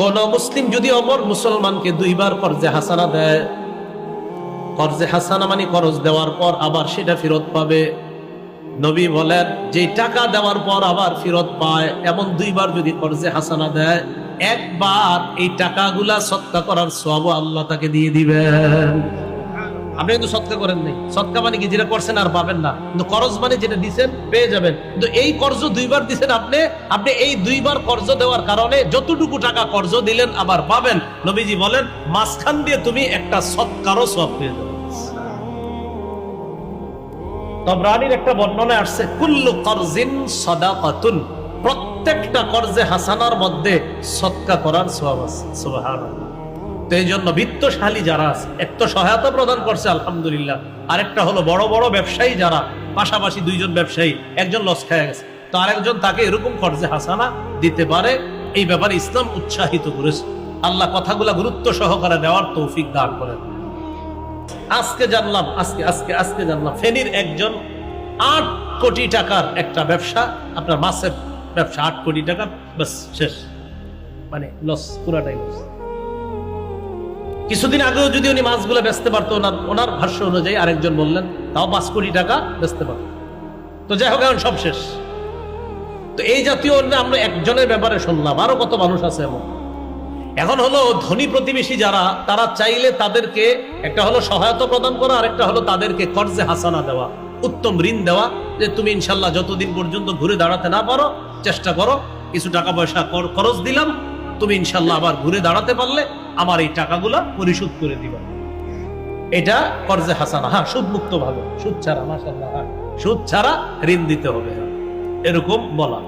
কোন মুসলিম যদি অমর মুসলমানকে দুইবার কর্জে হাসানা দেয় কর্জে হাসানা মানে করজ দেওয়ার পর আবার সেটা ফেরত পাবে। নবী বলেন যে টাকা দেওয়ার পর আবার ফেরত পায়, এমন দুইবার যদি কর্জে হাসানা দেয়, একবার এই টাকাগুলা সত্তা করার সব আল্লাহ তাকে দিয়ে দিবেন। আপনি কিন্তু সৎকা করেন নাই। সৎকা মানে কি? যেটা করছেন আর পাবেন না। কিন্তু করজ মানে যেটা দিছেন, পেয়ে যাবেন। কিন্তু এই কর্জ দুইবার দিছেন আপনি আপনি এই দুইবার কর্জ দেওয়ার কারণে যতটুকু টাকা কর্জ দিলেন আবার পাবেন। নবীজি বলেন, মাঝখান দিয়ে তুমি একটা সৎকারও সব পেয়ে যাবে। তবরানির একটা বর্ণনা আসছে, কুল্লু করজিন সদাকাতুন। প্রত্যেকটা কর্জে হাসানার মধ্যে সৎকা করার সওয়াব আছে। সুবহানাল্লাহ। তো এই জন্য বিত্তশালী যারা আছে, এক তো সহায়তা প্রদান করছে, আলহামদুলিল্লাহ। আরেকটা হলো বড় বড় ব্যবসায়ী যারা, পাশাপাশি দুইজন ব্যবসায়ী, একজন লস খেয়ে গেছে। তো আরেকজন তাকে এরকম কর্জে হাসানা দিতে পারে, এই ব্যাপারে ইসলাম উৎসাহিত করেছে। আল্লাহ কথাগুলা গুরুত্ব সহকারে দেওয়ার তৌফিক দান করেন। আজকে জানলাম, আজকে আজকে আজকে জানলাম, ফেনীর একজন আট কোটি টাকার একটা ব্যবসা, আপনার মাছের ব্যবসা, আট কোটি টাকা বাস শেষ। মানে লস পুরাটাই লস কিছুদিন আগেও যদি উনি মাছগুলো বেচতে পারতো, ওনার ওনার ভাষ্য অনুযায়ী আরেকজন বললেন, তাও পাঁচ কোটি টাকা বেচতে পারতো। তো যাই হোক, এখন সব শেষ। তো এই জাতীয় অন্য আমরা একজনের ব্যাপারে শুনলাম, আরও কত মানুষ আছে এমন। এখন হলো ধনী প্রতিবেশী যারা, তারা চাইলে তাদেরকে একটা হলো সহায়তা প্রদান করা আর একটা হলো তাদেরকে কর্জে হাসানা দেওয়া, উত্তম ঋণ দেওয়া, যে তুমি ইনশাল্লাহ যতদিন পর্যন্ত ঘুরে দাঁড়াতে না পারো, চেষ্টা করো, কিছু টাকা পয়সা খরচ দিলাম, তুমি ইনশাল্লাহ আবার ঘুরে দাঁড়াতে পারলে আমার এই টাকাগুলো পরিশোধ করে দিবা। এটা কর্জে হাসানা। হ্যাঁ সুদ মুক্ত ভাবে সুদ ছাড়া মাসাল্লাহ হ্যাঁ। সুদ ছাড়া ঋণ দিতে হবে এরকম বলা।